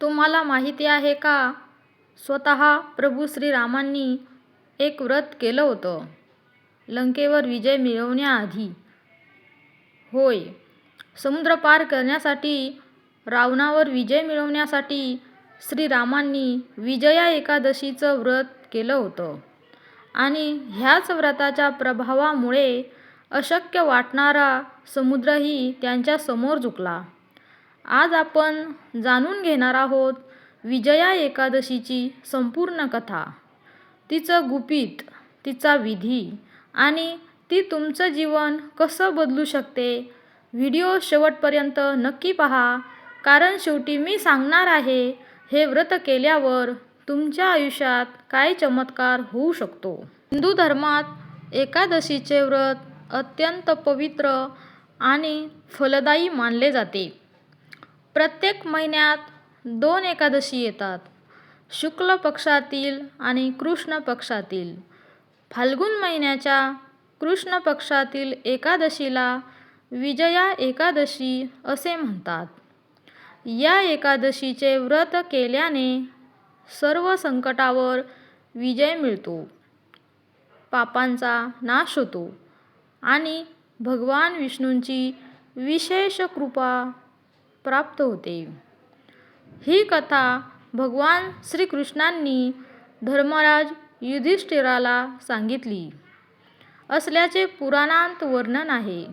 तुम्हाला माहिती आहे का? स्वतः प्रभू श्रीरामांनी एक व्रत केलं होतं. लंकेवर विजय मिळवण्याआधी. होय. समुद्र पार करण्यासाठी रावणावर विजय मिळवण्यासाठी श्रीरामांनी विजया एकादशीचं व्रत केलं होतं. आणि ह्याच व्रताच्या प्रभावामुळे अशक्य वाटणारा समुद्रही त्यांच्यासमोर झुकला. आज आपण जाणून घेणार आहोत विजया एकादशीची संपूर्ण कथा. तिचं गुपित तिचा विधी आणि ती तुमचं जीवन कसं बदलू शकते व्हिडिओ शेवटपर्यंत नक्की पहा. कारण शेवटी मी सांगणार आहे हे व्रत केल्यावर तुमच्या आयुष्यात काय चमत्कार होऊ शकतो. हिंदू धर्मात एकादशीचे व्रत अत्यंत पवित्र आणि फलदायी मानले जाते. प्रत्येक महिन्यात दोन एकादशी येतात. शुक्ल पक्षातील आणि कृष्ण पक्षातील. फाल्गुन महिन्याच्या कृष्ण पक्षातील एकादशीला विजया एकादशी असे म्हणतात. या एकादशीचे व्रत केल्याने सर्व संकटावर विजय मिळतो. पापांचा नाश होतो आणि भगवान विष्णूंची विशेष कृपा प्राप्त होते. ही कथा भगवान श्रीकृष्णांनी धर्मराज युधिष्ठिराला सांगितली. असल्याचे पुराणांत वर्णन आहे.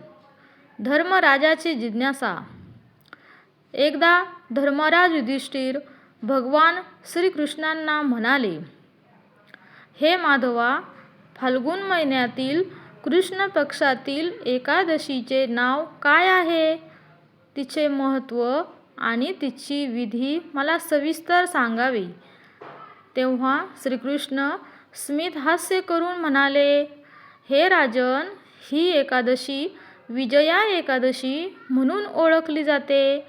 धर्मराजाची जिज्ञासा. एकदा धर्मराज युधिष्ठिर भगवान श्रीकृष्णांना म्हणाले हे माधवा फाल्गुन महिन्यातील कृष्ण पक्षातील एकादशीचे नाव काय आहे? तिचे महत्त्व आणि तिची विधी मला सविस्तर सांगावे. तेव्हा श्रीकृष्ण स्मित हास्य करून म्हणाले हे राजन ही एकादशी विजया एकादशी म्हणून ओळखली जाते.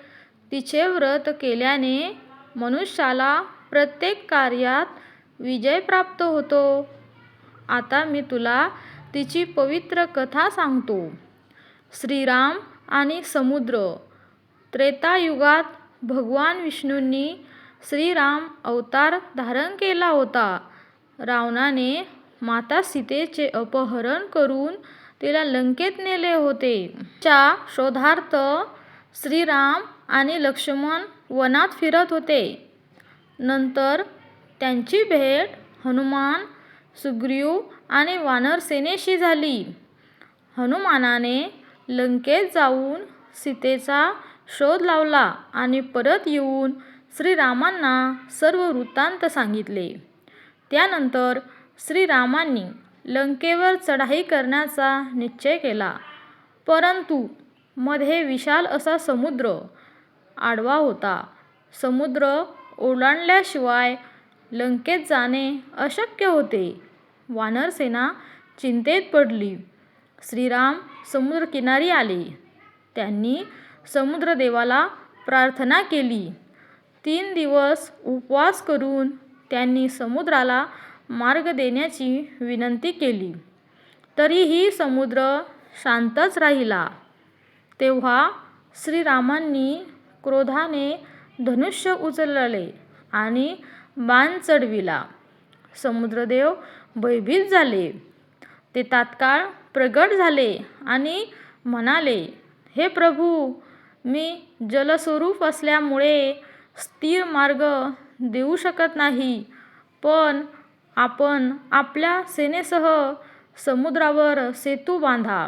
तिचे व्रत केल्याने मनुष्याला प्रत्येक कार्यात विजय प्राप्त होतो. आता मी तुला तिची पवित्र कथा सांगतो. श्रीराम आणि समुद्र त्रेतायुगात भगवान विष्णूंनी श्रीराम अवतार धारण केला होता. रावणाने माता सीतेचे अपहरण करून तिला लंकेत नेले होते. च्या शोधार्थ श्रीराम आणि लक्ष्मण वनात फिरत होते. नंतर त्यांची भेट हनुमान सुग्रीव आणि वानर सेनेशी झाली. हनुमानाने लंकेत जाऊन सीतेचा शोध लावला आणि परत येऊन श्रीरामांना सर्व वृत्तांत सांगितले. त्यानंतर श्रीरामांनी लंकेवर चढाई करण्याचा निश्चय केला. परंतु मध्ये विशाल असा समुद्र आडवा होता. समुद्र ओलांडल्याशिवाय लंकेत जाणे अशक्य होते. वानरसेना चिंतेत पडली. श्रीराम समुद्रकिनारी आले. त्यांनी समुद्रदेवाला प्रार्थना केली. तीन दिवस उपवास करून त्यांनी समुद्राला मार्ग देण्याची विनंती केली. तरीही समुद्र शांतच राहिला. तेव्हा श्रीरामांनी क्रोधाने धनुष्य उचलले आणि बाण चढविला. समुद्रदेव भयभीत झाले. ते तात्काळ प्रगट झाले आणि म्हणाले हे प्रभू मी जलस्वरूप असल्यामुळे स्थिर मार्ग देऊ शकत नाही. पण आपण आपल्या सेनेसह समुद्रावर सेतू बांधा.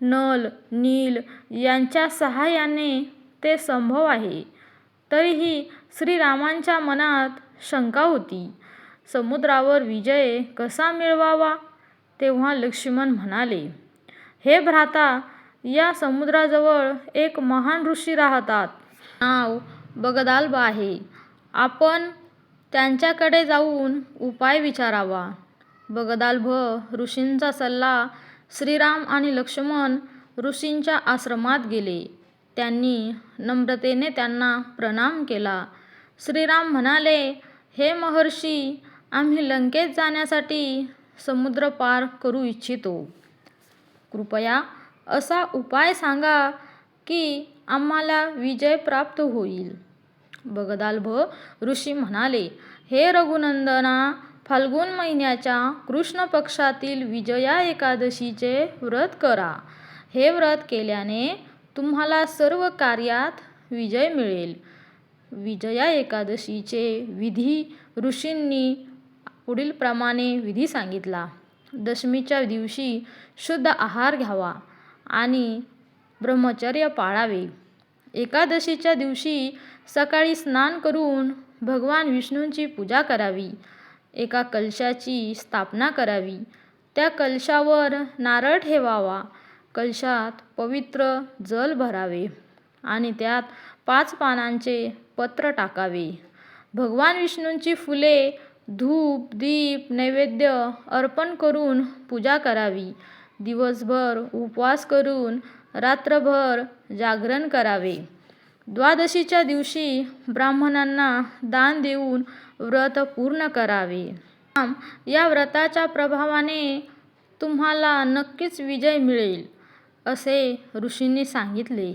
नल नील यांच्या सहाय्याने ते संभव आहे. तरीही श्रीरामांच्या मनात शंका होती. समुद्रावर विजय कसा मिळवावा? तेव्हा लक्ष्मण म्हणाले हे भ्राता या समुद्राजवळ एक महान ऋषी राहतात. नाव बगदाल्ब आहे. आपण त्यांच्याकडे जाऊन उपाय विचारावा. बगदाल्भ ऋषींचा सल्ला श्रीराम आणि लक्ष्मण ऋषींच्या आश्रमात गेले. त्यांनी नम्रतेने त्यांना प्रणाम केला. श्रीराम म्हणाले हे महर्षी आम्ही लंकेत जाण्यासाठी समुद्र पार करू इच्छितो. कृपया असा उपाय सांगा की आम्हाला विजय प्राप्त होईल. बगदाल्भ ऋषी म्हणाले हे रघुनंदना फाल्गुन महिन्याच्या कृष्ण पक्षातील विजया एकादशीचे व्रत करा. हे व्रत केल्याने तुम्हाला सर्व कार्यात विजय मिळेल. विजया एकादशीचे विधी ऋषींनी पुढीलप्रमाणे विधी सांगितला. दशमीच्या दिवशी शुद्ध आहार घ्यावा. आणि ब्रह्मचर्य पाळावे. एकादशीच्या दिवशी सकाळी स्नान करून भगवान विष्णूंची पूजा करावी. एका कलशाची स्थापना करावी. त्या कलशावर नारळ ठेवावा. कलशात पवित्र जल भरावे आणि त्यात पाच पानांचे पत्र टाकावे. भगवान विष्णूंची फुले धूप दीप नैवेद्य अर्पण करून पूजा करावी. दिवसभर उपवास करून रात्रभर जागरण करावे. द्वादशीच्या दिवशी ब्राह्मणांना दान देऊन व्रत पूर्ण करावे. या व्रताच्या प्रभावाने तुम्हाला नक्कीच विजय मिळेल असे ऋषींनी सांगितले.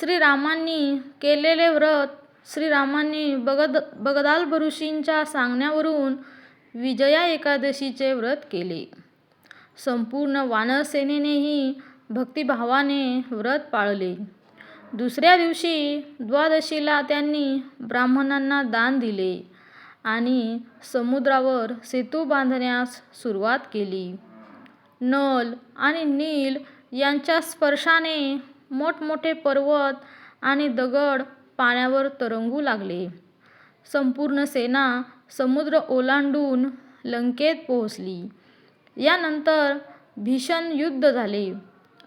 श्रीरामांनी केलेले व्रत श्रीरामांनी बगद बगदाल्भ ऋषींच्या सांगण्यावरून विजया एकादशीचे व्रत केले. संपूर्ण वानरसेनेनेही भक्तिभावाने व्रत पाळले. दुसऱ्या दिवशी द्वादशीला त्यांनी ब्राह्मणांना दान दिले आणि समुद्रावर सेतू बांधण्यास सुरुवात केली. नल आणि नील यांच्या स्पर्शाने मोठमोठे पर्वत आणि दगड पाण्यावर तरंगू लागले. संपूर्ण सेना समुद्र ओलांडून लंकेत पोहोचली. यानंतर भीषण युद्ध झाले.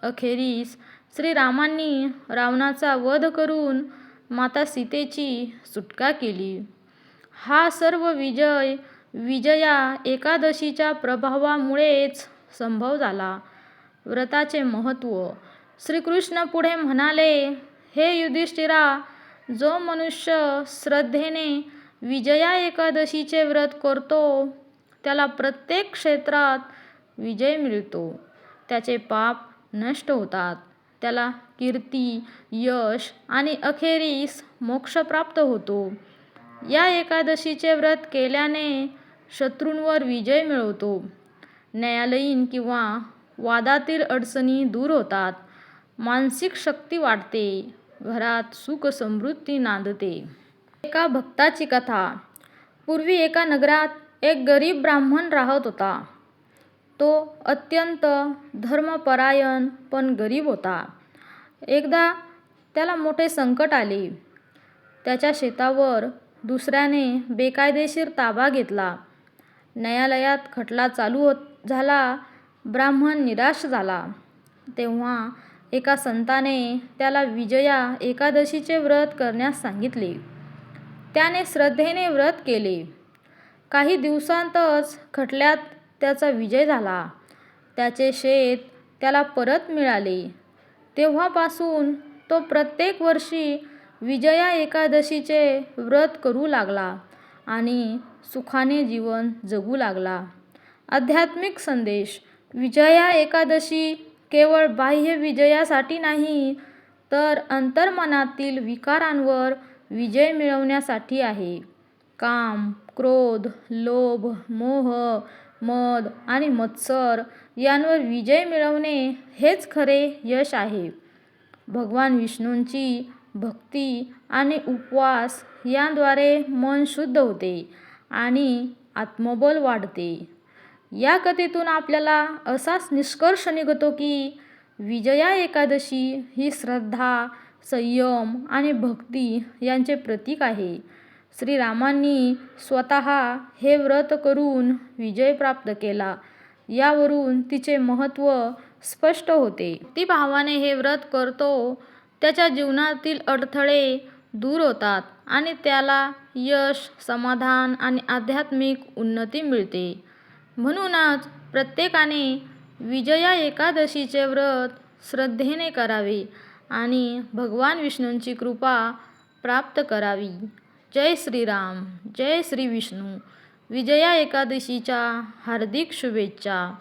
अखेरीस श्रीरामांनी रावणाचा वध करून माता सीतेची सुटका केली. हा सर्व विजय विजया एकादशीच्या प्रभावामुळेच संभव झाला. व्रताचे महत्त्व श्रीकृष्ण पुढे म्हणाले हे युधिष्ठिरा जो मनुष्य श्रद्धेने विजया एकादशीचे व्रत करतो त्याला प्रत्येक क्षेत्रात विजय मिळतो. त्याचे पाप नष्ट होतात. त्याला कीर्ती यश आणि अखेरीस मोक्ष प्राप्त होतो. या एकादशीचे व्रत केल्याने शत्रूंवर विजय मिळवतो. न्यायालयीन किंवा वादातील अडचणी दूर होतात. मानसिक शक्ती वाढते. घरात सुख समृद्धी नांदते. एका भक्ताची कथा. पूर्वी एका नगरात एक गरीब ब्राह्मण राहत होता. तो अत्यंत धर्मपरायण पण गरीब होता. एकदा त्याला मोठे संकट आले. त्याच्या शेतावर दुसऱ्याने बेकायदेशीर ताबा घेतला. न्यायालयात खटला चालू होत झाला ब्राह्मण निराश झाला. तेव्हा एका संताने त्याला विजया एकादशीचे व्रत करण्यास सांगितले. त्याने श्रद्धेने व्रत केले. काही दिवसांतच खटल्यात त्याचा विजय झाला. त्याचे शेत त्याला परत मिळाले. तेव्हापासून तो प्रत्येक वर्षी विजया एकादशीचे व्रत करू लागला आणि सुखाने जीवन जगू लागला. आध्यात्मिक संदेश विजया एकादशी केवळ बाह्य विजयासाठी नाही तर अंतर्मनातील विकारांवर विजय मिळवण्यासाठी आहे. काम क्रोध लोभ मोह मद आणि मत्सर यांवर विजय मिळवणे हेच खरे यश आहे. भगवान विष्णूंची भक्ती आणि उपवास यांद्वारे मन शुद्ध होते आणि आत्मबल वाढते. या कथेतून आपल्याला असाच निष्कर्ष निघतो की विजया एकादशी ही श्रद्धा संयम आणि भक्ती यांचे प्रतीक आहे. श्रीरामांनी स्वतः हे व्रत करून विजय प्राप्त केला. यावरून तिचे महत्त्व स्पष्ट होते. ती भावाने हे व्रत करतो त्याच्या जीवनातील अडथळे दूर होतात आणि त्याला यश समाधान आणि आध्यात्मिक उन्नती मिळते. म्हणूनच प्रत्येकाने विजया एकादशीचे व्रत श्रद्धेने करावे आणि भगवान विष्णूंची कृपा प्राप्त करावी. जय श्रीराम जय श्री विष्णू. विजया एकादशीच्या हार्दिक शुभेच्छा.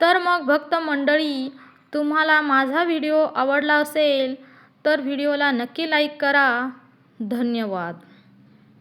तर मग भक्त मंडळी तुम्हाला माझा व्हिडिओ आवडला असेल तर व्हिडिओला नक्की लाईक करा. धन्यवाद.